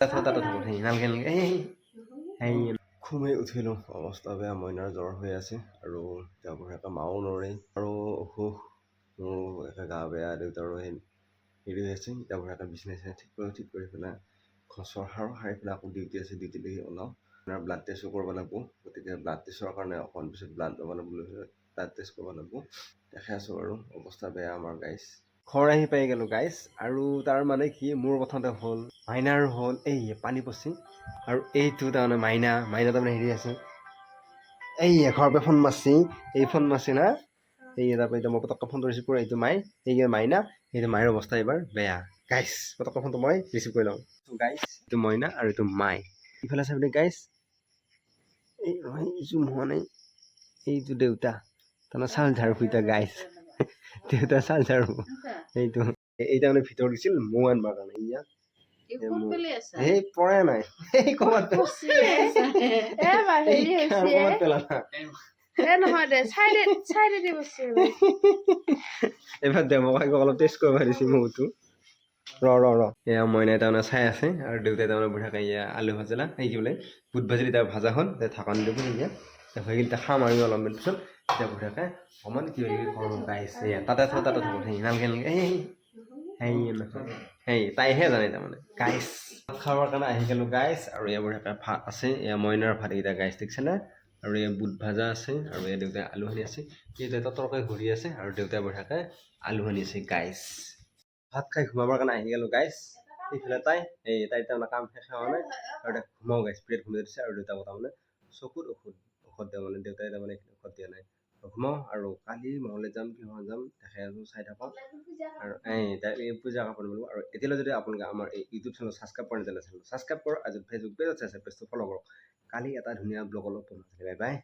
তাতে তাতে থাকো সেই নালগে নালগে সেই ঘুমাই উঠিলোঁ অৱস্থা বেয়া মইনাৰ জ্বৰ হৈ আছে আৰু যাব একে মাও নৰে আৰু অসুখ মোৰ একে গা বেয়া দেউতাৰো সেই হেৰি হৈ আছে একে বিচনা চিচনা ঠিক কৰি ঠিক কৰি পেলাই ঘৰ সাৰো সাৰি পেলাই আকৌ ডিউটি আছে ডিউটিলৈকে ওলাওঁ। আপোনাৰ ব্লাড টেষ্টো কৰিব লাগিব গতিকে ব্লাড টেষ্টৰ কাৰণে অকণ পিছত ব্লাড ল'ব লাগিব ব্লাড টেষ্ট কৰিব লাগিব। দেখাই আছোঁ আৰু অৱস্থা বেয়া আমাৰ গাইজ ঘৰ আহি পাই গ'লোঁ গাইজ আৰু তাৰ মানে কি, মোৰ প্ৰথমতে হ'ল মাইনাৰ হ'ল, এই পানী পচি। আৰু এইটো তাৰমানে মাইনা মাইনা তাৰমানে হেৰি আছে। এই ঘৰৰ পৰা ফোন মাৰছি এই ফোন মাৰছি না, এই তাৰপৰা এতিয়া মই পটককৈ ফোনটো ৰিচিভ কৰোঁ এইটো মাই, এই মাইনা, এইটো মাইৰ অৱস্থা এইবাৰ বেয়া। গাইজ পটককৈ ফোনটো মই ৰিচিভ কৰি লওঁ। গাইজ এইটো মইনা আৰু এইটো মাই। ইফালে চাবি গাইজ এই জুম হোৱা নাই। এইটো দেউতা, তাৰমানে চাল ঝাৰু ফুইটা গাইজ দেউতা চাল ঝাৰু এইটো এই তাৰমানে ভিতৰত দিছিল মৌ আনবাৰ কাৰণে ইয়াত পৰে নাই। ক'ৰবাত অলপ। টেষ্ট কৰিব মৌটো ৰ ৰ ৰ। এয়া মইনাই তাৰমানে চাই আছে আৰু দেউতাই তাৰমানে বঢ়িয়াকৈ এয়া আলু ভাজিলা এই কি বোলে বুট ভাজিল ভাজা হ'ল এতিয়া ঢাকন দিব এতিয়া আৰু অলপ মিনিট পিছত, এতিয়া বঢ়িয়াকৈ অকণমান কিবা কিবি কৰোঁ গাইছে এয়া তাতে সেই নালগে নালগে। এই সেই নহয় সেই তাইহে জানে তাৰমানে। গাইছ ভাত খাবৰ কাৰণে আহি গ'লোঁ গাইছ আৰু বঢ়িয়াকৈ ভাত আছে। এয়া মইনাৰ ভাতকেইটা গাইছ দেখিছেনে আৰু এয়া বুট ভাজা আছে, আৰু এয়া দেউতাই আলু আছে। এই দেউতা তৰকাৰী ঘূৰি আছে, আৰু দেউতাই বঢ়িয়াকৈ আলু সানি আছে গাইছ ভাত খাই ঘুমাবৰ কাৰণে আহি গ'লোঁ গাইছ সেইফালে তাই, এই তাই তাৰমানে কাম শেষ হোৱা নাই। আৰু তাই ঘুমাওঁ গাইছ প্লেট ঘুমাই দিছে, আৰু দেউতাক তাৰমানে চকুত ঔষধ ঔষধ দিয়া মানে দেউতাই তাৰমানে ঔষধ দিয়া নাই। ঘুমাওঁ আৰু কালি মহলৈ যাম কি যাম আছোঁ চাই থাকক আৰু এই তাই এই পূজা কাপোৰ লাগিব। আৰু এতিয়ালৈ যদি আপোনালোকে আমাৰ এই ইউটিউব চেনেল ছাবস্ক্ৰাইব কৰা চেনেল ছাবস্ক্ৰাইব কৰক। আৰু ফেচবুক পেজত আছে পেজটো ফ'ল' কৰক। কালি এটা ধুনীয়া ব্লগ অলপ বাই বাই